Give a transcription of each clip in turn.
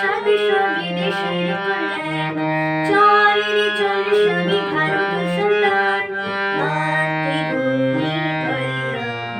সব সবে দেশের কল্যাণ। চল রে চল সবে ভারত সন্তান। মাতৃভূমি কল্যাণ।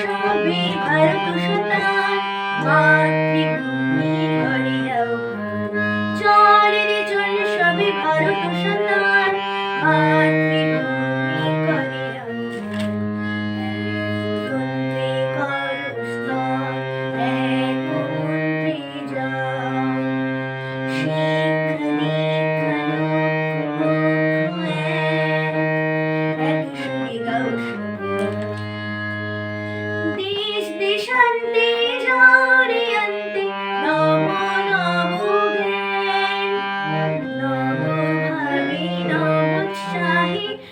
সবই ভারত সুতরাং মাতৃভূমি।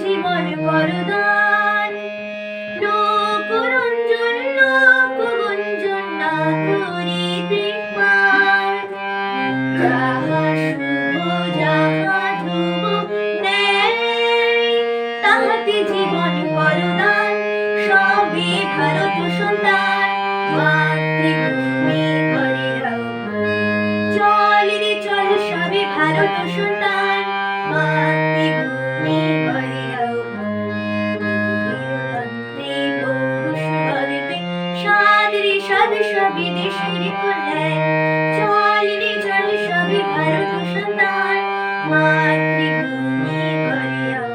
জীবন করদান লোকরঞ্জন লোকগুঞ্জন না করিতে পার। যাহা শুভ, যাহা ধ্রুব নেয়, তাহাতে জীবন করদান সবে ভারত সন্তান চল রে, চল সবে ভারত সন্তান মাতৃভূমি বিদেশের কল্যাণ চল রে চল সবে ভারত সন্তান মাতৃভূমি করিয়া